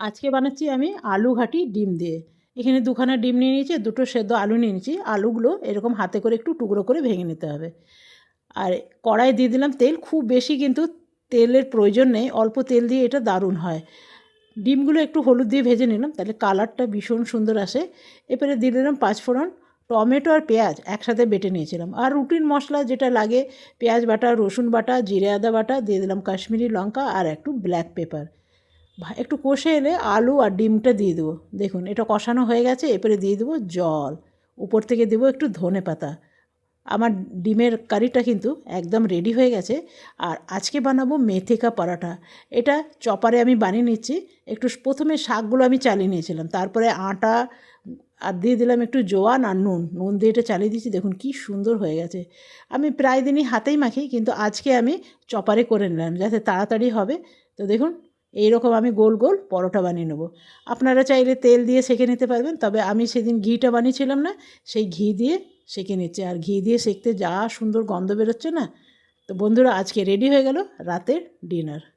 আজকে বানাচ্ছি আমি আলু ঘাটি ডিম দিয়ে। এখানে দুখানা ডিম নিয়ে নিয়েছি, দুটো সেদ্ধ আলু নিয়ে নিয়েছি। আলুগুলো এরকম হাতে করে একটু টুকরো করে ভেঙে নিতে হবে। আর কড়াই দিয়ে দিলাম তেল, খুব বেশি কিন্তু তেলের প্রয়োজন নেই, অল্প তেল দিয়ে এটা দারুণ হয়। ডিমগুলো একটু হলুদ দিয়ে ভেজে নিলাম, তাহলে কালারটা ভীষণ সুন্দর আসে। এরপরে দিয়ে দিলাম পাঁচফোড়ন, টমেটো আর পেঁয়াজ একসাথে বেটে নিয়েছিলাম। আর রুটিন মশলা যেটা লাগে, পেঁয়াজ বাটা, রসুন বাটা, জিরে আদা বাটা, দিয়ে দিলাম কাশ্মীরি লঙ্কা আর একটু ব্ল্যাক পেপার। একটু কষে এলে আলু আর ডিমটা দিয়ে দেবো। দেখুন, এটা কষানো হয়ে গেছে, এরপরে দিয়ে দেবো জল। উপর থেকে দেবো একটু ধনে পাতা। আমার ডিমের কারিটা কিন্তু একদম রেডি হয়ে গেছে। আর আজকে বানাবো মেথিকা পরাঠা এটা চপারে আমি বানিয়ে নিচ্ছি। একটু প্রথমে শাকগুলো আমি চালিয়ে নিয়েছিলাম। তারপরে আটা আর দিয়ে দিলাম একটু জোয়ান আর নুন। নুন দিয়ে এটা চালিয়ে দিচ্ছি দেখুন কি সুন্দর হয়ে গেছে। আমি প্রায় দিনই হাতেই মাখি, কিন্তু আজকে আমি চপারে করে নিলাম, যাতে তাড়াতাড়ি হবে। তো দেখুন এইরকম আমি গোল গোল পরোটা বানিয়ে নেব। আপনারা চাইলে তেল দিয়ে সেঁকে নিতে পারবেন, তবে আমি সেদিন ঘিটা বানিয়েছিলাম না, সেই ঘি দিয়ে সেঁকে নিচ্ছে। আর ঘি দিয়ে সেঁকতে যা সুন্দর গন্ধ বেরোচ্ছে না। তো বন্ধুরা, আজকে রেডি হয়ে গেল রাতের ডিনার।